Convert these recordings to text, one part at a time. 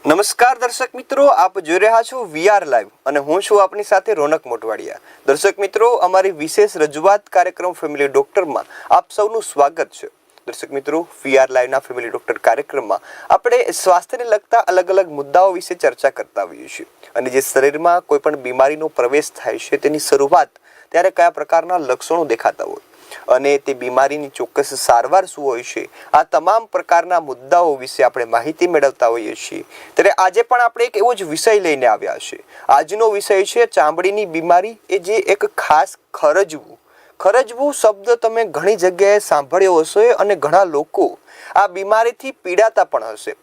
નમસ્કાર દર્શક મિત્રો, આપ જોઈ રહ્યા છો વીઆર લાઈવ અને હું છું આપની સાથે રોનક મોટવાડિયા દર્શક મિત્રો, અમારી વિશેષ રજૂઆત કાર્યક્રમ ફેમિલી ડોક્ટરમાં આપ સૌનું સ્વાગત છે. દર્શક મિત્રો વીઆર લાઈવના ફેમિલી ડોક્ટર કાર્યક્રમમાં આપણે સ્વાસ્થ્યને લગતા અલગ અલગ મુદ્દાઓ વિશે ચર્ચા કરતા હોઈએ છીએ. અને જે શરીરમાં કોઈપણ બીમારીનો પ્રવેશ થાય છે તેની શરૂઆત ત્યારે કયા પ્રકારના લક્ષણો દેખાતા હોય. અને તે બીમારીની ચોક્કસ સારવાર શું હોય છે, આ તમામ પ્રકારના મુદ્દાઓ વિશે આપણે માહિતી મેળવતા હોઈએ છીએ. ત્યારે આજે પણ આપણે એક એવો જ વિષય લઈને આવ્યા છે. આજનો વિષય છે ચામડીની બીમારી એ જે એક ખાસ ખરજવું. ખરજવું શબ્દ તમે ઘણી જગ્યાએ સાંભળ્યો હશે અને ઘણા લોકો આ બીમારીથી પીડાતા પણ હશે.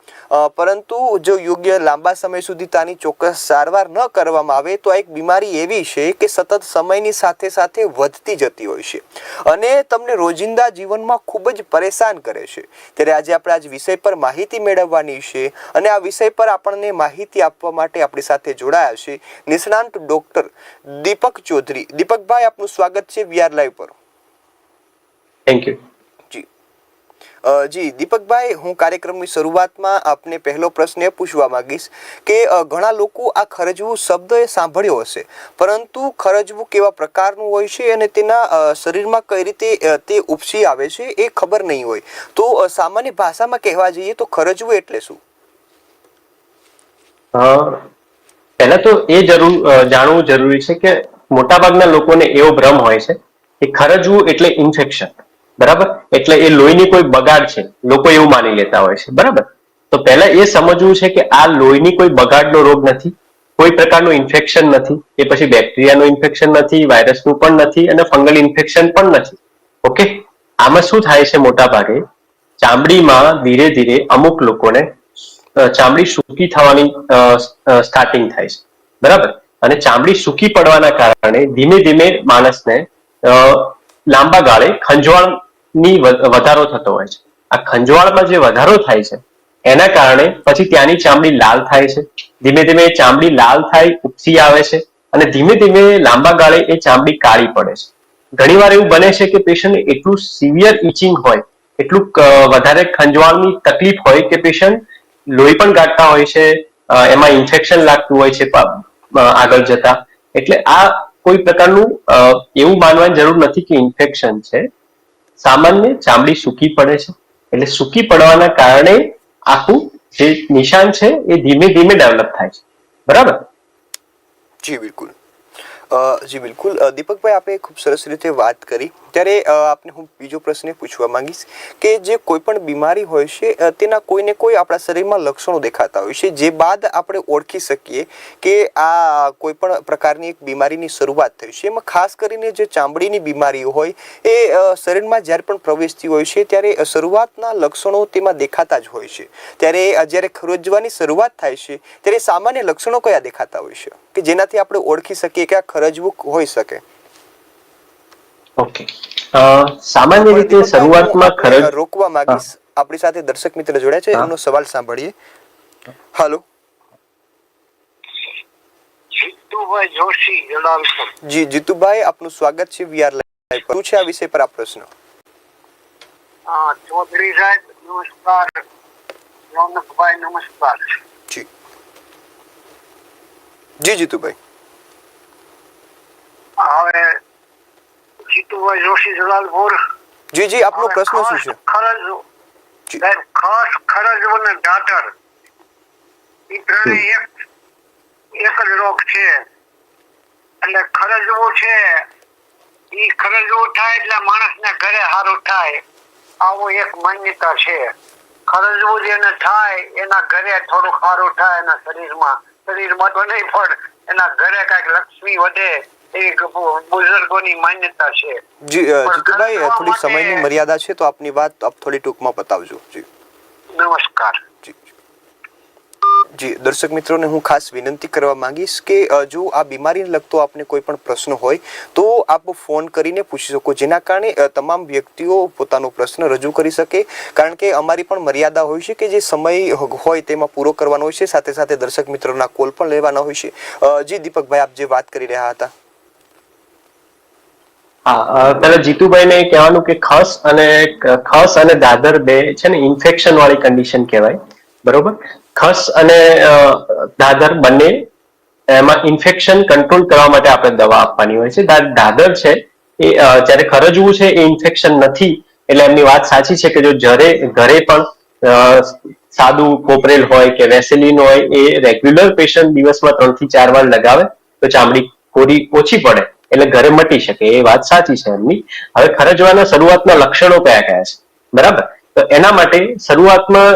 પરંતુ જો યોગ્ય લાંબા સમય સુધી તાની ચોક્કસ સારવાર ન કરવામાં આવે, તો આ એક બીમારી એવી છે કે સતત સમયની સાથે સાથે વધતી જતી હોય છે. અને તમને રોજિંદા જીવનમાં ખૂબ જ પરેશાન કરે છે. ત્યારે આજે આપણે આજ વિષય પર માહિતી મેળવવાની છે અને આ વિષય પર આપણને માહિતી આપવા માટે આપણી સાથે જોડાયા છે નિષ્ણાંત ડોક્ટર દીપક ચૌધરી. દીપકભાઈ, આપનું સ્વાગત છે વીઆર લાઈવ પર. થેન્ક યુ જી, દીપકભાઈ, હું કાર્યક્રમની શરૂઆતમાં આપને પહેલો પ્રશ્ન એ પૂછવા માંગીશ કે ઘણા લોકો આ ખરજવું શબ્દ એ સાંભળ્યો હશે, પરંતુ ખરજવું કેવા પ્રકારનું હોય છે અને તેના શરીરમાં કઈ રીતે તે ઉપસી આવે છે એ ખબર નહીં હોય. તો સામાન્ય ભાષામાં કહેવા જઈએ તો ખરજવું એટલે શું? પહેલા તો એ જરૂર જાણવું જરૂરી છે કે મોટાભાગના લોકોને એવો ભ્રમ હોય છે કે ખરજવું એટલે ઇન્ફેક્શન. બરાબર? એટલે એ લોહીની કોઈ બગાડ છે. લોકો એવું માની લેતા હોય છે. બરાબર? તો પહેલા એ સમજવું છે કે આ લોહીની કોઈ બગાડનો રોગ નથી, કોઈ પ્રકારનું ઇન્ફેક્શન નથી એ પછી બેક્ટેરિયાનું ઇન્ફેક્શન નથી વાયરસનું પણ નથી અને ફંગલ ઇન્ફેક્શન પણ નથી. ઓકે આમાં શું થાય છે મોટા ભાગે ચામડીમાં ધીરે ધીરે અમુક લોકોને ચામડી સૂકી થવાની સ્ટાર્ટિંગ થાય છે. બરાબર? અને ચામડી સૂકી પડવાના કારણે ધીમે ધીમે માણસને લાંબા ગાળે ખંજવાળની વ- વધારો થતો હોય છે. આ ખંજવાળમાં જે વધારો થાય છે, એના કારણે પછી ત્યાંની ચામડી લાલ થાય છે. ધીમે ધીમે ચામડી લાલ થાય ઉપસી આવે છે અને ધીમે ધીમે લાંબા ગાળે એ ચામડી કાળી પડે છે. ઘણીવાર એવું બને છે કે પેશન્ટ એટલું સિવિયર ઇચિંગ હોય, એટલું વધારે ખંજવાળની તકલીફ હોય કે પેશન્ટ લોહી પણ કાઢતા હોય છે એમાં ઇન્ફેક્શન લાગતું હોય છે આગળ જતા. એટલે આ કોઈ પ્રકારનું એવું માનવાની જરૂર નથી કે ઇન્ફેક્શન છે. સામાન્ય ચામડી સૂકી પડે છે. એટલે સૂકી પડવાના કારણે આખું જે નિશાન છે એ ધીમે ધીમે ડેવલપ થાય છે. બરાબર? જી, બિલકુલ. જી, બિલકુલ. દીપકભાઈ, આપે ખૂબ સરસ રીતે વાત કરી. ત્યારે આપને હું બીજો પ્રશ્ન પૂછવા માંગીશ કે જે કોઈ પણ બીમારી હોય છે તેના કોઈને કોઈ આપણા શરીરમાં લક્ષણો દેખાતા હોય છે, જે બાદ આપણે ઓળખી શકીએ કે આ કોઈ પણ પ્રકારની એક બીમારીની શરૂઆત થઈ છે. એમાં ખાસ કરીને જે ચામડીની બીમારીઓ હોય, એ શરીરમાં જ્યારે પણ પ્રવેશતી હોય છે, ત્યારે શરૂઆતના લક્ષણો તેમાં દેખાતા જ હોય છે. ત્યારે જ્યારે ખરજવાની શરૂઆત થાય છે, ત્યારે સામાન્ય લક્ષણો કયા દેખાતા હોય છે? કે જેનાથી આપણે ઓળખી શકીએ કે આ ખરજવું હોઈ શકે? ઓકે સામાન્ય રીતે શરૂઆતમાં ખરજ રોકવા માંગીશ. આપણી સાથે દર્શક મિત્ર જોડાયા છે એમનો સવાલ સાંભળીએ. હાલો. જીતુભાઈ જોશી જલાલપુર જી જીતુભાઈ આપનું સ્વાગત છે વીઆર લાઈવ પર. શું છે આ વિષય પર આ પ્રશ્ન? ચૌધરી સાહેબ નમસ્કાર. રોનકભાઈ નમસ્કાર. જી. જી જીતુભાઈ હવે જીતુભાઈ જોશી જલાલપુર જી જી આપનો પ્રશ્ન શું છે? ખરજ સાહેબ ખાસ ખરજ અને ડાટર. એ ત્રણેય એક એક જ રોગ છે. એટલે ખરજવું છે. ઈ ખરજવું થાય એટલે માણસને ઘરે સારું થાય. આવું એક માન્યતા છે. ખરજવું જેને થાય એના ઘરે થોડું સારું થાય એના શરીરમાં. શરીરમાં તો નહીં પણ એના ઘરે કાંઈક લક્ષ્મી વધે. એ બુઝુર્ગોની માન્યતા છે. જી જીતુભાઈ થોડી સમયની મર્યાદા છે તો આપની વાત આપ થોડી ટૂંકમાં બતાવજો. જી. નમસ્કાર. જી જી. જી દર્શક મિત્રોને હું ખાસ વિનંતી કરવા માંગીશ કે જો આ બીમારીને લગતો આપને કોઈ પણ પ્રશ્ન હોય તો આપ ફોન કરીને પૂછી શકો. જેના કારણે તમામ વ્યક્તિઓ પોતાનો પ્રશ્ન રજૂ કરી શકે. કારણ કે અમારી પણ મર્યાદા હોય છે કે જે સમય હોય તેમાં પૂરો કરવાનો હોય છે. સાથે સાથે દર્શક મિત્રોના કોલ પણ લેવાના હોય છે. જી દીપકભાઈ આપ જે વાત કરી રહ્યા હતા. હા પેલા જીતુભાઈને કહેવાનું કે ખસ અને ખસ અને દાદર બે છે ને ઇન્ફેક્શન વાળી કન્ડિશન કહેવાય, બરોબર? ખસ અને દાદર બંને, એમાં ઇન્ફેક્શન કંટ્રોલ કરવા માટે આપણે દવા આપવાની હોય છે. દાદર છે એ જ્યારે ખરજવું છે એ ઇન્ફેક્શન નથી, એટલે એમની વાત સાચી છે કે જો જરે, ઘરે પણ સાદું કોપરેલ હોય કે વેસેલિન હોય એ રેગ્યુલર પેશન્ટ દિવસમાં ત્રણથી ચાર વાર લગાવે, તો ચામડી કોરી ઓછી પડે. એટલે ઘરે મટી શકે, એ વાત સાચી છે એમની. હવે ખરજવાના શરૂઆતના લક્ષણો કયા કયા છે? બરાબર? તો એના માટે શરૂઆતમાં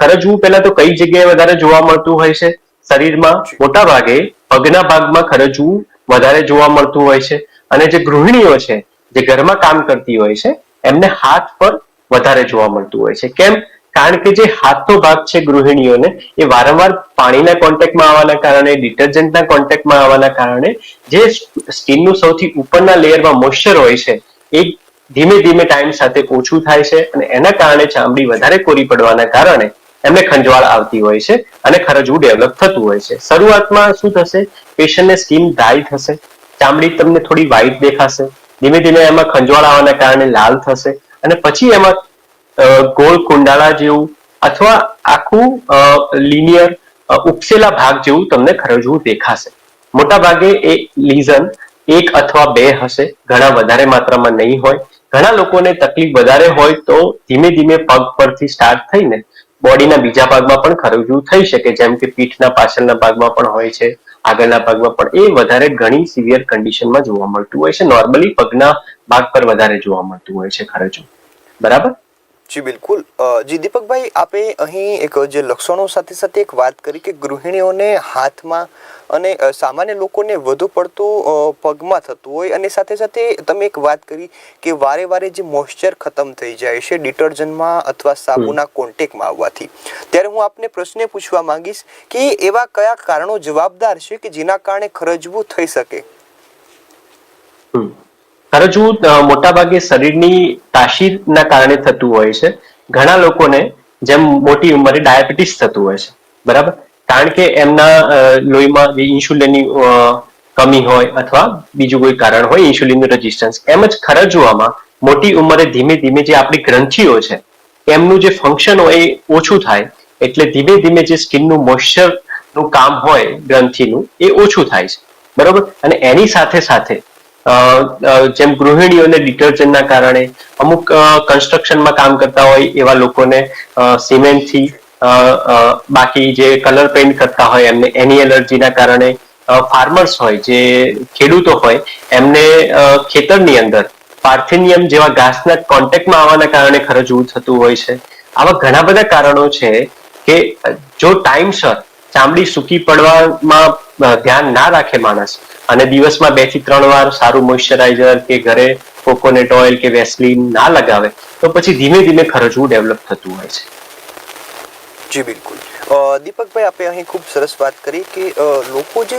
ખરજવું પહેલા તો કઈ જગ્યાએ વધારે જોવા મળતું હોય છે? શરીરમાં મોટા ભાગે પગના ભાગમાં ખરજવું વધારે જોવા મળતું હોય છે. અને જે ગૃહિણીઓ છે, જે ઘરમાં કામ કરતી હોય છે, એમને હાથ પર વધારે જોવા મળતું હોય છે. કેમ? કારણ કે જે હાથનો ભાગ છે ગૃહિણીઓને, એ વારંવાર પાણીના કોન્ટેક્ટમાં આવવાના કારણે, ડિટર્જન્ટના કોન્ટેક્ટમાં આવવાના કારણે, જે સ્કિનનું સૌથી ઉપરના લેયરમાં મોઇશ્ચર હોય છે, એ ધીમે ધીમે ટાઈમ સાથે ઓછું થાય છે અને એના કારણે ચામડી વધારે કોરી પડવાના કારણે એમને ખંજવાળ આવતી હોય છે અને ખરજવું ડેવલપ થતું હોય છે. શરૂઆતમાં શું થશે? પેશન્ટને સ્કિન ડ્રાય થશે, ચામડી તમને થોડી વ્હાઈટ દેખાશે, ધીમે ધીમે એમાં ખંજવાળ આવવાના કારણે લાલ થશે અને પછી એમાં ગોળ કુંડાળા જેવું અથવા આખું લિનિયર ઉપસેલા ભાગ જેવું તમને ખરજવું દેખાશે. મોટા ભાગે એ લીઝન એક અથવા બે હશે. ઘણા વધારે માત્રામાં નહીં હોય. ઘણા લોકોને તકલીફ વધારે હોય તો ધીમે ધીમે પગ પરથી સ્ટાર્ટ થઈને બોડીના બીજા ભાગમાં પણ ખરજવું થઈ શકે. જેમ કે પીઠના પાછળના ભાગમાં પણ હોય છે, આગળના ભાગમાં પણ. એ વધારે ઘણી સિવિયર કન્ડિશનમાં જોવા મળતું હોય છે. નોર્મલી પગના ભાગ પર વધારે જોવા મળતું હોય છે ખરજવું. બરાબર? જી બિલકુલ. જી દીપકભાઈ આપે અહીં એક જે લક્ષણો સાથે સાથે એક વાત કરી કે ગૃહિણીઓને હાથમાં અને સામાન્ય લોકોને વધુ પડતું પગમાં થતું હોય અને સાથે સાથે તમે એક વાત કરી કે વારે વારે જે મોઇશ્ચર ખતમ થઈ જાય છે ડિટર્જન્ટમાં અથવા સાબુના કોન્ટેકમાં આવવાથી. ત્યારે હું આપને પ્રશ્ન પૂછવા માંગીશ કે એવા કયા કારણો જવાબદાર છે કે જેના કારણે ખરજવું થઈ શકે? હમ. ખરજવું મોટાભાગે શરીરની તાસીરના કારણે થતું હોય છે. ઘણા લોકોને જેમ મોટી ઉંમરે ડાયાબિટીસ થતું હોય છે. બરાબર? કારણ કે એમના લોહીમાં ઇન્સ્યુલિનની કમી હોય અથવા બીજું કોઈ કારણ હોય, ઇન્સ્યુલિનનું રેઝિસ્ટન્સ. એમ જ ખરજવામાં મોટી ઉંમરે ધીમે ધીમે જે આપણી ગ્રંથિઓ છે, એમનું જે ફંક્શન હોય એ ઓછું થાય. એટલે ધીમે ધીમે જે સ્કિનનું મોઇશ્ચરનું કામ હોય ગ્રંથિનું, એ ઓછું થાય છે. બરોબર? અને એની સાથે સાથે જેમ ગૃહિણીઓને ડિટર્જન્ટના કારણે અમુક કન્સ્ટ્રક્શનમાં કામ કરતા હોય એવા લોકોને સિમેન્ટથી બાકી જે કલર પેઇન્ટ કરતા હોય એમને, એની એલર્જીના કારણે ફાર્મર્સ હોય, જે ખેડૂતો હોય, એમને ખેતરની અંદર પાર્થેનિયમ જેવા ઘાસના કોન્ટેક્ટમાં આવવાના કારણે ખરજવું થતું હોય છે. આવા ઘણા બધા કારણો છે કે, જો ટાઈમસર ચામડી સૂકી પડવામાં ધ્યાન ના રાખે માણસ. અને દિવસમાં બેથી ત્રણ વાર સારું મોઇશ્ચરાઇઝર કે ઘરે કોકોનેટ ઓઇલ કે વેસલીન ના લગાવે, તો પછી ધીમે ધીમે ખરજવું ડેવલપ થતું હોય છે. જી, બિલકુલ. દીપકભાઈ, આપણે અહીં ખૂબ સરસ વાત કરી કે લોકો જે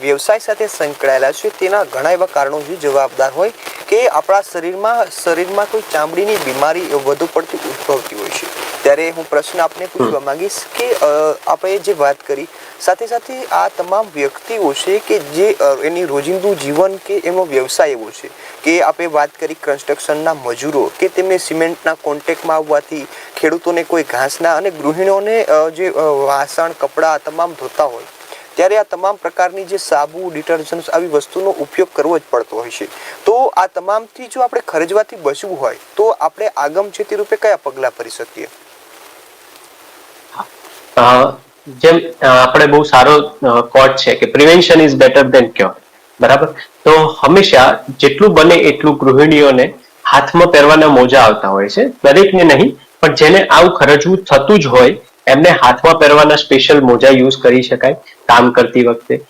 વ્યવસાય સાથે સંકળાયેલા છે, તેના ઘણા એવા કારણો જે જવાબદાર હોય કે આપણા શરીરમાં શરીરમાં કોઈ ચામડીની બીમારી વધુ પડતી ઉદ્ભવતી હોય છે. ત્યારે હું પ્રશ્ન આપને પૂછવા માંગીશ કે આપણે જે વાત કરી સાથે સાથે આ તમામ વ્યક્તિઓ છે કે જે એની રોજિંદુ જીવન કે એનો વ્યવસાય એવો છે કે આપણે વાત કરી કન્સ્ટ્રક્શનના મજૂરો કે તેમને સિમેન્ટના કોન્ટેક્ટમાં આવવાથી ખેડૂતોને કોઈ ઘાસના અને ગૃહિણીઓને જે વાસણ કપડાં તમામ ધોતા હોય ત્યારે આ તમામ પ્રકારની જે સાબુ ડિટર્જન્ટ્સ આવી વસ્તુનો ઉપયોગ કરવો જ પડતો હોય છે. તો આ તમામથી જો આપણે ખર્ચવાથી બચવું હોય તો આપણે આગમચેતી રૂપે કયા પગલાં ભરી શકીએ? જેમ આપણે બહુ સારો કોટ છે કે prevention is better than cure બરાબર? તો હંમેશા જેટલું બને એટલું ગૃહિણીઓને હાથમાં પહેરવાના મોજા આવતા હોય છે. દરેકને નહીં, પણ જેને આવું ખરજવું થતું જ હોય, એમને હાથમાં પહેરવાના સ્પેશિયલ મોજા યુઝ કરી શકાય, કામ કરતી વખતે.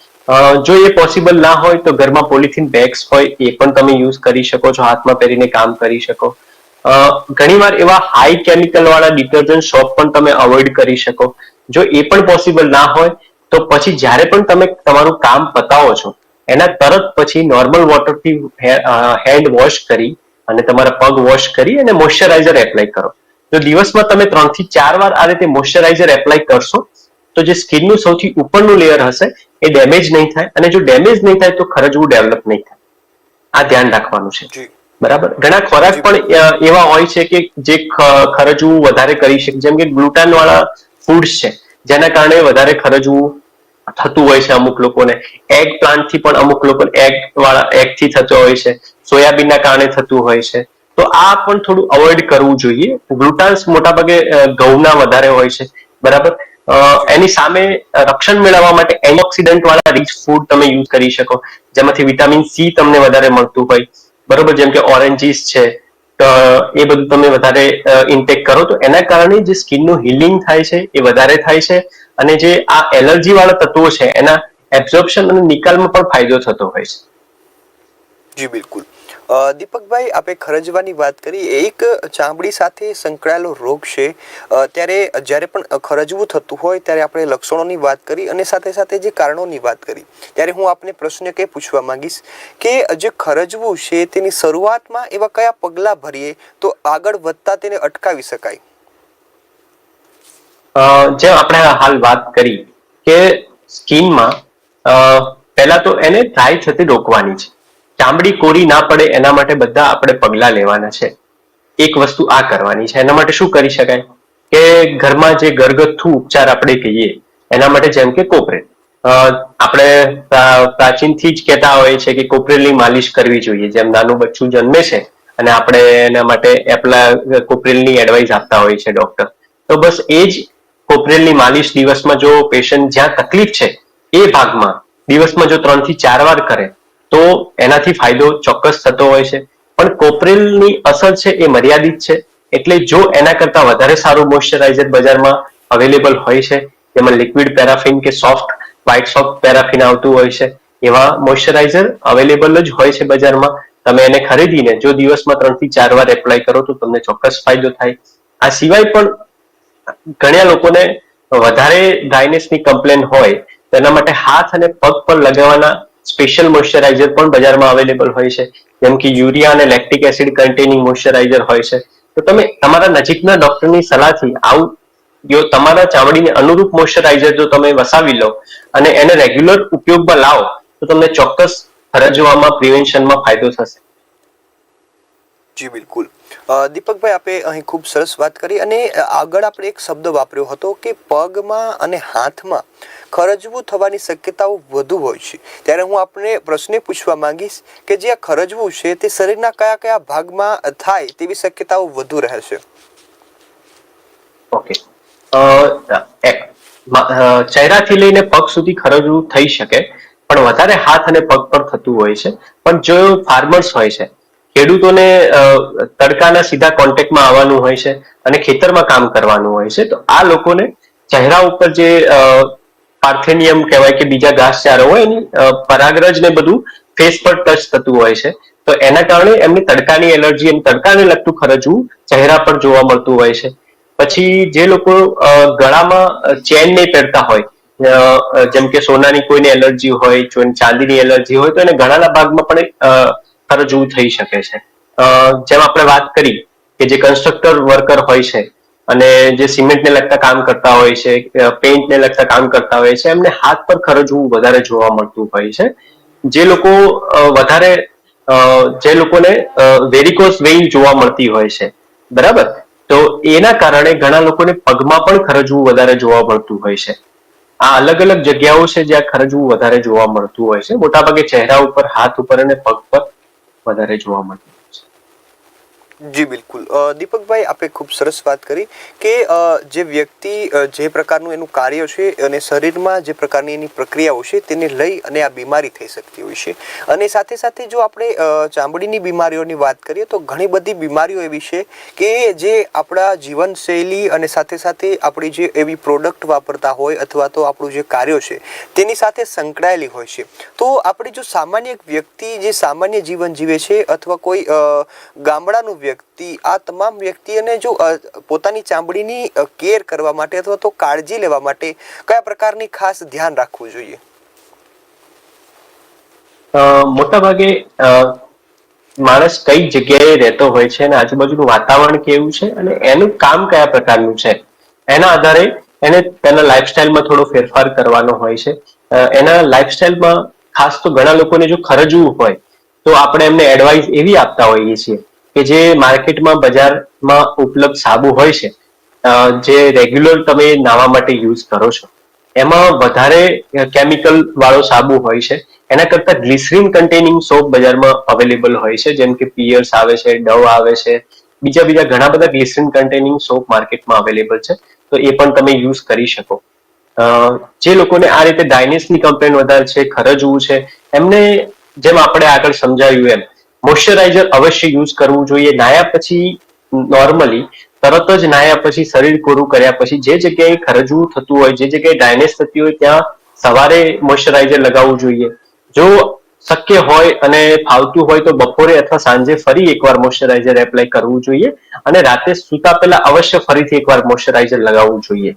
જો એ પોસિબલ ના હોય તો ઘરમાં પોલિથીન બેગ્સ હોય, એ પણ તમે યુઝ કરી શકો છો, હાથમાં પહેરીને કામ કરી શકો. ઘણીવાર એવા હાઈ કેમિકલ વાળા ડિટર્જન્ટ શોપ પણ તમે અવોઇડ કરી શકો. જો એ પણ પોસિબલ ના હોય તો પછી જ્યારે પણ તમે તમારું કામ પતાવો છો એના તરત પછી નોર્મલ વોટરથી હેન્ડ વોશ કરી અને તમારા પગ વોશ કરી અને મોઇશ્ચરાઇઝર એપ્લાય કરો. જો દિવસમાં તમે ત્રણથી ચાર વાર આ રીતે મોઇશ્ચરાઇઝર એપ્લાય કરશો તો જે સ્કિનનું સૌથી ઉપરનું લેયર હશે એ ડેમેજ નહીં થાય અને જો ડેમેજ નહીં થાય તો ખરજવું ડેવલપ નહીં થાય. આ ધ્યાન રાખવાનું છે. બરાબર? ઘણા ખોરાક પણ એવા હોય છે કે જે ખરજવું વધારે કરી શકે જેમ કે ગ્લુટાન વાળા ફૂડ્સ છે. જેના કારણે વધારે ખરજવું થતું હોય છે અમુક લોકોને. એગ પ્લાન્ટથી પણ અમુક લોકો એગ વાળા એગથી થતો હોય છે. સોયાબીનના કારણે થતું હોય છે. તો આ પણ થોડું અવોઇડ કરવું જોઈએ. ગ્લુટાન્સ મોટાભાગે ઘઉંના વધારે હોય છે. બરાબર? એની સામે રક્ષણ મેળવવા માટે એનઓક્સિડન્ટ વાળા રીચ ફૂડ તમે યુઝ કરી શકો. જેમાંથી વિટામિન સી તમને વધારે મળતું હોય. બરોબર? જેમ કે ઓરેન્જીસ છે એ બધું તમે વધારે ઇન્ટેક કરો. તો એના કારણે જે સ્કિનનું હિલિંગ થાય છે, એ વધારે થાય છે. અને જે આ એલર્જી વાળા તત્વો છે, એના એબ્ઝોર્પ્શન અને નિકાલમાં પણ ફાયદો થતો હોય છે. જી, બિલકુલ. દીપકભાઈ, આપણે ખરજવાની વાત કરી એક ચામડી સાથે સંકળાયેલો રોગ છે. ત્યારે જ્યારે પણ ખરજવું થતું હોય, ત્યારે આપણે લક્ષણોની વાત કરી અને સાથે સાથે જે કારણોની વાત કરી. ત્યારે હું આપને પ્રશ્ન કે પૂછવા માંગીશ કે જે ખરજવું છે, તેની શરૂઆતમાં એવા કયા પગલાં ભરીએ તો આગળ વધતા તેને અટકાવી શકાય? જે આપણે હાલ વાત કરી કે સ્કીનમાં પહેલા તો એને ડ્રાય થતી રોકવાની છે. ચામડી કોરી ના પડે એના માટે બધા આપણે પગલા લેવાના છે. એક વસ્તુ આ કરવાની છે. એના માટે શું કરી શકાય? કે ઘરમાં જે ઘરગથ્થુ ઉપચાર આપણે કહીએ એના માટે જેમ કે કોપરેલ. અ, આપણે પ્રા- પ્રાચીનથી જ કહેતા હોય છે કે કોપરેલની માલિશ કરવી જોઈએ. જેમ નાનું બચ્ચું જન્મે છે અને આપણે એના માટે એપલા કોપરેલની એડવાઇસ આપતા હોય છે ડોક્ટર. તો બસ એ જ કોપરેલની માલિશ દિવસમાં જો પેશન્ટ જ્યાં તકલીફ છે એ ભાગમાં દિવસમાં જો ત્રણથી ચાર વાર કરે તો એનાથી ફાયદો ચોક્કસ થતો હોય છે. પણ કોપરેલની અસર છે એ મર્યાદિત છે. એટલે જો એના કરતા વધારે સારું મોઇશ્ચરાઇઝર બજારમાં અવેલેબલ હોય છે, જેમાં લિક્વિડ પેરાફિન કે સોફ્ટ વ્હાઇટ સોફ્ટ પેરાફિન આવતું હોય છે, એવા મોઇશ્ચરાઇઝર અવેલેબલ જ હોય છે બજારમાં. તમે એને ખરીદીને જો દિવસમાં ત્રણથી ચાર વાર એપ્લાય કરો તો તમને ચોક્કસ ફાયદો થાય. આ સિવાય પણ ઘણા લોકોને વધારે ડ્રાયનેસની કમ્પ્લેન હોય, તેના માટે હાથ અને પગ પર લગાવવાના સ્પેશિયલ મોઇશ્ચરાઇઝર પણ બજારમાં અવેલેબલ હોય છે. જેમ કે યુરિયા અને લેક્ટિક એસિડ કન્ટેનિંગ મોઇશ્ચરાઇઝર હોય છે. તો તમે તમારા નજીકના ડોક્ટરની સલાહથી આવું, જો તમારા ચામડીને અનુરૂપ મોઇશ્ચરાઇઝર જો તમે વસાવી લો અને એને રેગ્યુલર ઉપયોગમાં લાવો, તો તમને ચોક્કસ ફરજવામાં પ્રિવેન્શનમાં ફાયદો થશે. જી, બિલકુલ. દીપકભાઈ, આપે અહીં ખૂબ સરસ વાત કરી અને આગળ આપણે એક શબ્દ વાપર્યો હતો કે પગમાં અને હાથમાં ખરજવું થવાની શક્યતાઓ વધુ હોય છે. ત્યારે હું આપણે પ્રશ્ન પૂછવા માંગીશ કે જે આ ખરજવું છે, તે શરીરના કયા કયા ભાગમાં થાય તેવી શક્યતાઓ વધુ રહે છે ઓકે ચહેરાથી લઈને પગ સુધી ખરજવું થઈ શકે, પણ વધારે હાથ અને પગ પર થતું હોય છે. પણ જો ફાર્મર્સ હોય છે, ખેડૂતોને તડકાના સીધા કોન્ટેક્ટમાં આવવાનું હોય છે અને ખેતરમાં કામ કરવાનું હોય છે, તો આ લોકોને ચહેરા ઉપર જે પાર્થેનિયમ કહેવાય કે બીજા ઘાસચારો હોય, એની પરાગરજ ને બધું ફેસ પર ટચ થતું હોય છે. તો એના કારણે એમની તડકાની એલર્જી, એમ તડકાને લગતું ખરજવું ચહેરા પર જોવા મળતું હોય છે. પછી જે લોકો ગળામાં ચેન નહીં પહેરતા હોય જેમ કે સોનાની કોઈને એલર્જી હોય, જો ચાંદીની એલર્જી હોય, તો એને ગળાના ભાગમાં પણ ખરજવું થઈ શકે છે. જેમ આપણે વાત કરી કે જે કન્સ્ટ્રક્ટર વર્કર હોય છે અને જે સિમેન્ટને લગતા કામ કરતા હોય છે પેઇન્ટને લગતા કામ કરતા હોય છે, એમને હાથ પર ખરજવું વધારે જોવા મળતું હોય છે. જે લોકો વધારે જે લોકોને વેરિકોસ વેઇન જોવા મળતી હોય છે, બરાબર? તો એના કારણે ઘણા લોકોને પગમાં પણ ખરજવું વધારે જોવા મળતું હોય છે. આ અલગ અલગ જગ્યાઓ છે જ્યાં ખરજવું વધારે જોવા મળતું હોય છે. મોટાભાગે ચહેરા ઉપર, હાથ ઉપર અને પગ પર વધારે જોવા મળતું જી, બિલકુલ. દીપકભાઈ, આપે ખૂબ સરસ વાત કરી કે જે વ્યક્તિ જે પ્રકારનું એનું કાર્ય છે અને શરીરમાં જે પ્રકારની એની પ્રક્રિયાઓ છે તેને લઈ અને આ બીમારી થઈ શકતી હોય છે. અને સાથે સાથે જો આપણે ચામડીની બીમારીઓની વાત કરીએ તો ઘણી બધી બીમારીઓ એવી છે કે જે આપણા જીવનશૈલી અને સાથે સાથે આપણી જે એવી પ્રોડક્ટ વાપરતા હોય અથવા તો આપણું જે કાર્યો છે તેની સાથે સંકળાયેલી હોય છે. તો આપણે જો સામાન્ય વ્યક્તિ જે સામાન્ય જીવન જીવે છે અથવા કોઈ ગામડાનું વ્યક્તિ, આ તમામ વ્યક્તિને જો પોતાની ચામડીની કેર કરવા માટે અથવા તો કાળજી લેવા માટે કયા પ્રકારની ખાસ ધ્યાન રાખવું જોઈએ? મોટા ભાગે માણસ કઈ જગ્યાએ રહેતો હોય છે અને આજુબાજુનું વાતાવરણ કેવું છે અને એનું કામ કયા પ્રકારનું છે? એના આધારે એને તેના લાઈફસ્ટાઈલમાં થોડો ફેરફાર કરવાનો હોય છે. એના લાઈફસ્ટાઈલમાં ખાસ તો ઘણા લોકોને જો ખરજવું હોય, તો આપણે એમને એડવાઇસ એવી આપતા હોઈએ છીએ કે જે માર્કેટમાં બજારમાં ઉપલબ્ધ સાબુ હોય છે જે રેગ્યુલર તમે નાવા માટે યુઝ કરો છો, એમાં વધારે કેમિકલ વાળો સાબુ હોય છે, એના કરતા ગ્લિસરીન કન્ટેનિંગ સોપ બજારમાં અવેલેબલ હોય છે, જેમ કે પિયર્સ આવે છે, ડવ આવે છે, બીજા બીજા ઘણા બધા ગ્લિસરીન કન્ટેનિંગ સોપ માર્કેટમાં અવેલેબલ છે, તો એ પણ તમે યુઝ કરી શકો. જે લોકોને આ રીતે ડાયનેસની કમ્પ્લેન વધારે છે, ખરજવું છે, એમને જેમ આપણે આગળ સમજાવ્યું એમ મોઇશ્ચરાઇઝર અવશ્ય યુઝ કરવું જોઈએ. નાયા પછી નોર્મલી તરત જ નાયા પછી શરીર કોરું કર્યા પછી જે જગ્યાએ ખરજવું થતું હોય, જે જગ્યાએ ડ્રાયનેસ થતી હોય, ત્યાં સવારે મોઇશ્ચરાઇઝર લગાવવું જોઈએ. જો શક્ય હોય અને ફાવતું હોય તો બપોરે અથવા સાંજે ફરી એકવાર મોઇશ્ચરાઇઝર એપ્લાય કરવું જોઈએ અને રાતે સૂતા પહેલા અવશ્ય ફરીથી એકવાર મોઇશ્ચરાઇઝર લગાવવું જોઈએ.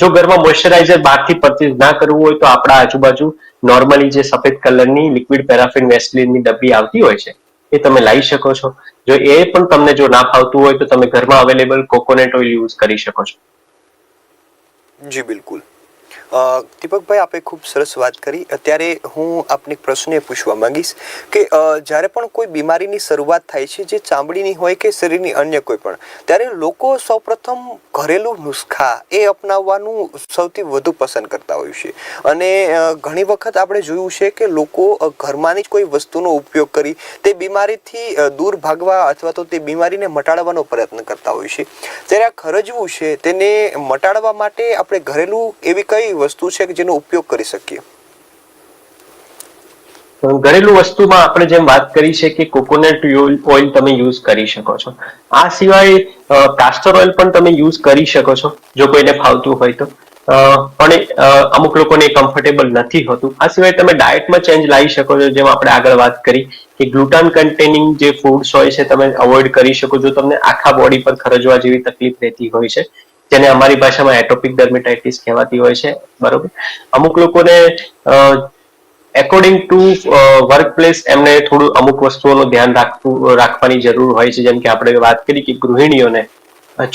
જો ઘરમાં મોઇશ્ચરાઇઝર બહારથી પરચેસ ના કરવું હોય તો આપણા આજુબાજુ નોર્મલી જે સફેદ કલરની લિક્વિડ પેરાફિન વેસ્લિનની ડબ્બી આવતી હોય છે એ તમે લાવી શકો છો. જો એ પણ તમને જો ના ફાવતું હોય તો તમે ઘરમાં અવેલેબલ કોકોનટ ઓઇલ યુઝ કરી શકો છો. જી, બિલકુલ. દીપકભાઈ, આપે ખૂબ સરસ વાત કરી. અત્યારે હું આપને પ્રશ્ન એ પૂછવા માંગીશ કે જ્યારે પણ કોઈ બીમારીની શરૂઆત થાય છે, જે ચામડીની હોય કે શરીરની અન્ય કોઈ પણ, ત્યારે લોકો સૌપ્રથમ ઘરેલું નુસ્ખા એ અપનાવવાનું સૌથી વધુ પસંદ કરતા હોય છે. અને ઘણી વખત આપણે જોયું છે કે લોકો ઘરમાંની જ કોઈ વસ્તુનો ઉપયોગ કરી તે બીમારીથી દૂર ભાગવા અથવા તો તે બીમારીને મટાડવાનો પ્રયત્ન કરતા હોય છે. ત્યારે આ ખરજવું છે, તેને મટાડવા માટે આપણે ઘરેલું એવી કઈ વસ્તુ છે કે જેનો ઉપયોગ કરી શકીએ? ઘરેલું વસ્તુમાં આપણે જેમ વાત કરી છે કે કોકોનટ ઓઇલ તમે યુઝ કરી શકો છો. આ સિવાય કાસ્ટર ઓઇલ પણ તમે યુઝ કરી શકો છો, જો કોઈને ફાવતું હોય તો. પણ અમુક લોકોને કમ્ફર્ટેબલ નથી હોતું. આ સિવાય તમે ડાયટમાં ચેન્જ લાવી શકો છો, જેમ આપણે આગળ વાત કરી કે ગ્લુટન કન્ટેનિંગ જે ફૂડ્સ હોય છે, તમે અવોઇડ કરી શકો જો તમને આખા બોડી પર ખરજવા જેવી તકલીફ રહેતી હોય છે. જેને અમારી ભાષામાં એટોપિક ડર્મેટાઇટિસ કહેવાતી હોય છે, બરોબર? અમુક લોકોને એકોર્ડિંગ ટુ વર્ક પ્લેસ એમને થોડું અમુક વસ્તુઓનું ધ્યાન રાખવું, રાખવાની જરૂર હોય છે. જેમ કે આપણે વાત કરી કે ગૃહિણીઓને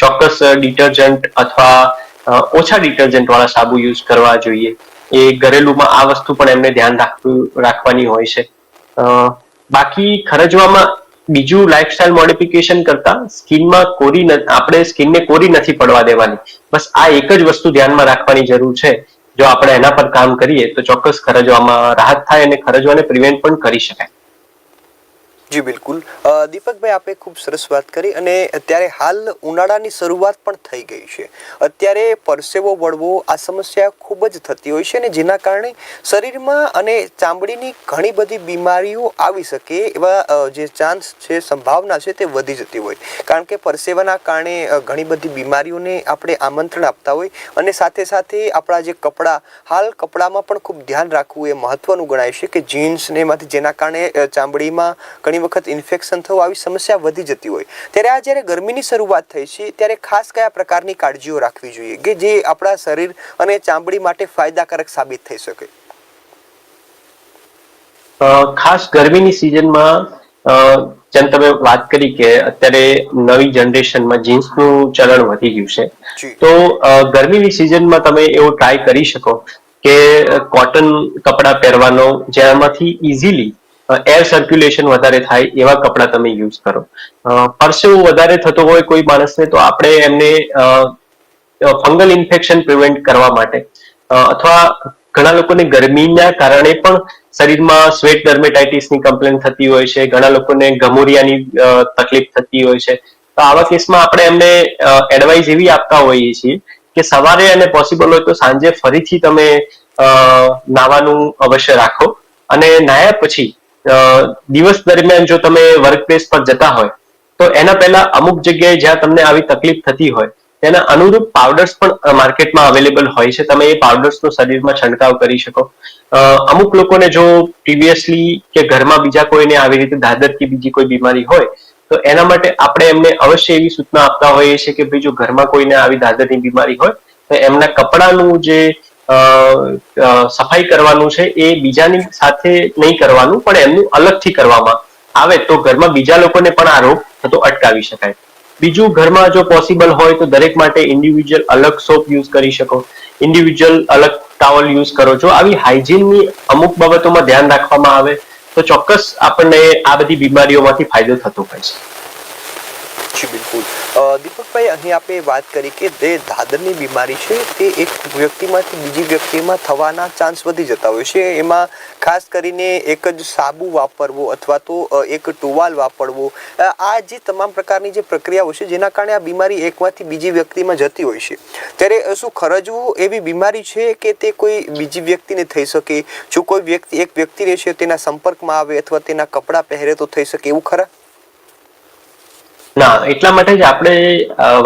ચોક્કસ ડિટર્જન્ટ અથવા ઓછા ડિટર્જન્ટ વાળા સાબુ યુઝ કરવા જોઈએ. એ ઘરેલુમાં આ વસ્તુ પણ એમને ધ્યાન રાખવું, રાખવાની હોય છે. બાકી ખરજવામાં બીજું લાઇફસ્ટાઇલ મોડિફિકેશન કરતા સ્કિનમાં કોરી આપણે સ્કિનને કોરી નથી પડવા દેવાની. બસ આ એક જ વસ્તુ ધ્યાનમાં રાખવાની જરૂર છે. જો આપણે એના પર કામ કરીએ તો ચોક્કસ ખરજવામાં રાહત થાય અને ખરજવાને પ્રિવેન્ટ પણ કરી શકાય. જી, બિલકુલ. દીપકભાઈ, આપે ખૂબ સરસ વાત કરી અને અત્યારે હાલ ઉનાળાની શરૂઆત પણ થઈ ગઈ છે. અત્યારે પરસેવો, વળવો આ સમસ્યા ખૂબ જ થતી હોય છે અને જેના કારણે શરીરમાં અને ચામડીની ઘણી બધી બીમારીઓ આવી શકે એવા જે ચાન્સ છે, સંભાવના છે તે વધી જતી હોય. કારણ કે પરસેવાના કારણે ઘણી બધી બીમારીઓને આપણે આમંત્રણ આપતા હોય અને સાથે સાથે આપણા જે કપડાં, હાલ કપડામાં પણ ખૂબ ધ્યાન રાખવું એ મહત્વનું ગણાય છે કે જીન્સ ને એમાંથી જેના કારણે ચામડીમાં ઘણી વખત ઇન્ફેક્શન થવું આવી સમસ્યા વધી જતી હોય. ત્યારે આ જ્યારે ગરમીની શરૂઆત થઈ છે ત્યારે ખાસ કયા પ્રકારની કાળજીઓ રાખવી જોઈએ કે જે આપણા શરીર અને ચામડી માટે ફાયદાકારક સાબિત થઈ શકે? ખાસ ગરમીની સિઝનમાં જેમ તમે વાત કરી કે અત્યારે નવી જનરેશનમાં જીન્સનું ચલણ વધી ગયું છે. તો ગરમીની સિઝનમાં તમે એવો ટ્રાય કરી શકો કે કોટન કપડાં પહેરવાનો જેમાંથી ઇઝીલી એર સર્ક્યુલેશન વધારે થાય એવા કપડાં તમે યુઝ કરો. પરસેવો વધારે થતો હોય કોઈ માણસને તો આપણે એમને ફંગલ ઇન્ફેક્શન પ્રિવેન્ટ કરવા માટે. અથવા ઘણા લોકોને ગરમીના કારણે પણ શરીરમાં સ્વેટ ડર્મેટાઇટિસની કમ્પ્લેન થતી હોય છે, ઘણા લોકોને ગમોરિયાની તકલીફ થતી હોય છે. તો આવા કેસમાં આપણે એમને એડવાઇસ એવી આપતા હોઈએ છીએ કે સવારે અને પોસિબલ હોય તો સાંજે ફરીથી તમે નાવાનું અવશ્ય રાખો. અને નાયા પછી દિવસ દરમિયાન જો તમે વર્ક પ્લેસ પર જતા હોય, તો એના પહેલા અમુક જગ્યાએ જ્યાં તમને આવી તકલીફ થતી હોય, તેના અનુરૂપ પાવડર્સ પણ માર્કેટમાં અવેલેબલ હોય છે. તમે એ પાવડર્સનો શરીરમાં છંટકાવ કરી શકો. અમુક લોકોને જો પ્રિવિયસલી કે ઘરમાં બીજા કોઈને આવી રીતે દાદર કે બીજી કોઈ બીમારી હોય, તો એના માટે આપણે એમને અવશ્ય એવી સૂચના આપતા હોઈએ છીએ કે ભાઈ જો ઘરમાં કોઈને આવી દાદરની બીમારી હોય, તો એમના કપડાનું જે સફાઈ કરવાનું છે એ બીજાની સાથે નહીં કરવાનું, પણ એમનું અલગથી કરવામાં આવે તો ઘરમાં બીજા લોકોને પણ આ રોગ થતો અટકાવી શકાય. બીજું, ઘરમાં જો પોસિબલ હોય તો દરેક માટે ઇન્ડિવિજ્યુઅલ અલગ સોપ યુઝ કરી શકો. ઇન્ડિવિજ્યુઅલ અલગ ટાવલ યુઝ કરો જો આવી હાઇજીનની અમુક બાબતોમાં ધ્યાન રાખવામાં આવે તો ચોક્કસ આપણને આ બધી બીમારીઓમાંથી ફાયદો થતો હોય છે. જી બિલકુલ. દીપકભાઈ, અહીં આપણે વાત કરી કે જે દાદરની બીમારી છે, તે એક વ્યક્તિમાંથી બીજી વ્યક્તિમાં થવાના ચાન્સ વધી જતા હોય છે. એમાં ખાસ કરીને એક જ સાબુ વાપરવો અથવા તો એક ટુવાલ વાપરવો. આ જે તમામ પ્રકારની જે પ્રક્રિયાઓ છે, જેના કારણે આ બીમારી એકમાંથી બીજી વ્યક્તિમાં જતી હોય છે. ત્યારે શું ખરજવું એવી બીમારી છે કે તે કોઈ બીજી વ્યક્તિને થઈ શકે? જો કોઈ વ્યક્તિ, એક વ્યક્તિ રહેશે તેના સંપર્કમાં આવે અથવા તેના કપડાં પહેરે તો થઈ શકે? એવું ખરા? ના, એટલા માટે જ આપણે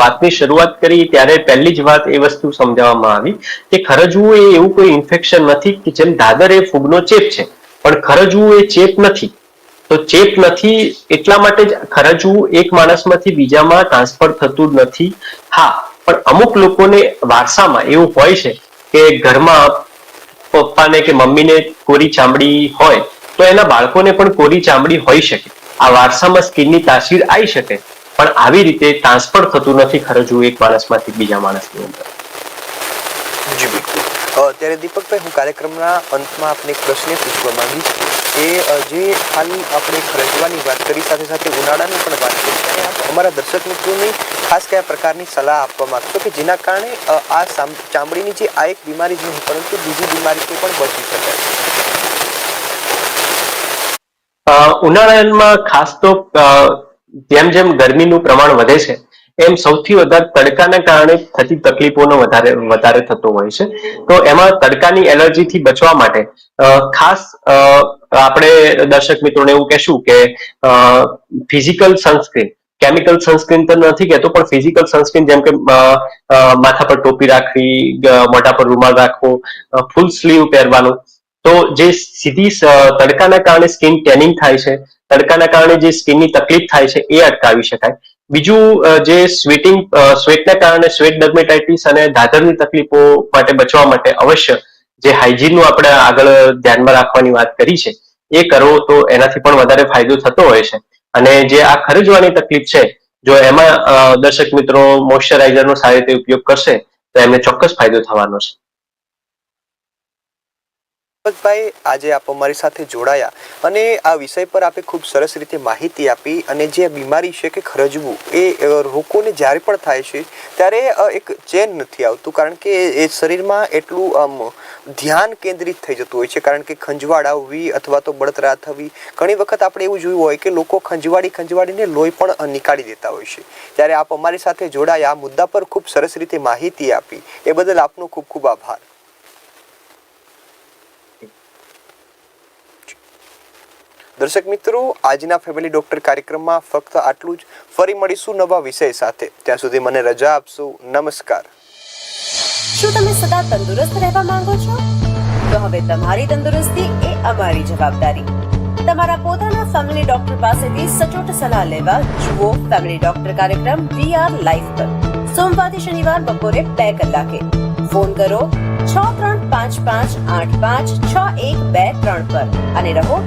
વાતની શરૂઆત કરી ત્યારે પહેલી જ વાત એ વસ્તુ સમજાવવામાં આવી કે ખરજવું એ એવું કોઈ ઇન્ફેક્શન નથી કે જેમ દાદર એ ફૂગનો ચેપ છે. પણ ખરજવું એ ચેપ નથી. તો ચેપ નથી એટલા માટે જ ખરજવું એક માણસમાંથી બીજામાં ટ્રાન્સફર થતું નથી. હા, પણ અમુક લોકોને વારસામાં એવું હોય છે કે ઘરમાં પપ્પાને કે મમ્મીને કોરી ચામડી હોય, તો એના બાળકોને પણ કોરી ચામડી હોઈ શકે. આ વારસામાં સ્કિનની તાસીર આવી શકે. પણ આવી રીતે ટ્રાન્સફર થતું નથી ખરજવું એક માણસમાંથી બીજા માણસની અંદર. જી બિલકુલ. ત્યારે દીપકભાઈ હું કાર્યક્રમના અંતમાં આપને એક પ્રશ્ન પૂછવા માંગીશ કે જે હાલ આપણે ખરજવાની વાત કરી સાથે સાથે ઉનાળાની પણ વાત કરી અમારા દર્શક મિત્રોને ખાસ કયા પ્રકારની સલાહ આપવા માંગશો કે જેના કારણે આ ચામડીની જે આ એક બીમારી જ નહીં પરંતુ બીજી બીમારીથી પણ બચી શકાય? ઉનાળામાં ખાસ તો જેમ જેમ ગરમીનું પ્રમાણ વધે છે, એમ સૌથી વધારે તડકાના કારણે થતી તકલીફોનો વધારે વધારે થતો હોય છે. તો એમાં તડકાની એલર્જીથી બચવા માટે ખાસ આપણે દર્શક મિત્રોને એવું કહેશું કે ફિઝિકલ સનસ્ક્રીન, કેમિકલ સનસ્ક્રીન તો નથી કહેતો, પણ ફિઝિકલ સનસ્ક્રીન જેમ કે માથા પર ટોપી રાખવી મોઢા પર રૂમાલ રાખવો ફૂલ સ્લીવ પહેરવાનું તો જે સીધી તડકાના કારણે સ્કિન ટેનિંગ થાય છે, તડકાના કારણે જે સ્કિનની તકલીફ થાય છે, એ અટકાવી શકાય. બીજું જે સ્વેટિંગ સ્વેટના કારણે સ્વેટ ડર્મેટાઇટિસ અને દાદરની તકલીફો માટે બચવા માટે અવશ્ય જે હાઇજીનનું આપણે આગળ ધ્યાનમાં રાખવાની વાત કરી છે, એ કરવો તો એનાથી પણ વધારે ફાયદો થતો હોય છે. અને જે આ ખરજવાની તકલીફ છે, જો એમાં દર્શક મિત્રો, મોઇશ્ચરાઇઝરનો સારી રીતે ઉપયોગ કરશે, તો એમને ચોક્કસ ફાયદો થવાનો છે. દીપકભાઈ, આજે આપ અમારી સાથે જોડાયા અને આ વિષય પર આપે ખૂબ સરસ રીતે માહિતી આપી અને જે બીમારી છે કે ખરજવું, એ રોગોને જ્યારે પણ થાય છે, ત્યારે એક ચેન નથી આવતું કારણ કે એ શરીરમાં એટલું, આમ, ધ્યાન કેન્દ્રિત થઈ જતું હોય છે. કારણ કે ખંજવાળ આવવી અથવા તો બળતરા થવી, ઘણી વખત આપણે એવું જોયું હોય કે લોકો ખંજવાળી ખંજવાળીને લોહી પણ નીકાળી દેતા હોય છે. ત્યારે આપ અમારી સાથે જોડાયા, આ મુદ્દા પર ખૂબ સરસ રીતે માહિતી આપી. એ બદલ આપનો ખૂબ ખૂબ આભાર. દર્શક મિત્રો, આજના ફેમિલી ડોક્ટર કાર્યક્રમમાં ફક્ત આટલું જ. ફરી મળીશું નવા વિષય સાથે. ત્યાં સુધી મને રજા આપશો. નમસ્કાર. શું તમે સદા તંદુરસ્ત રહેવા માંગો છો? તો હવે તમારી તંદુરસ્તી એ અમારી જવાબદારી. તમારા પોતાના ફેમિલી ડોક્ટર પાસેથી સચોટ સલાહ લેવા જુઓ ફેમિલી ડોક્ટર કાર્યક્રમ વી આર લાઈફ પર. સોમવારથી શનિવાર બપોરે બે કલાકે. ફોન કરો છ ત્રણ પાંચ પાંચ આઠ પાંચ છ એક બે ત્રણ પર. અને રહો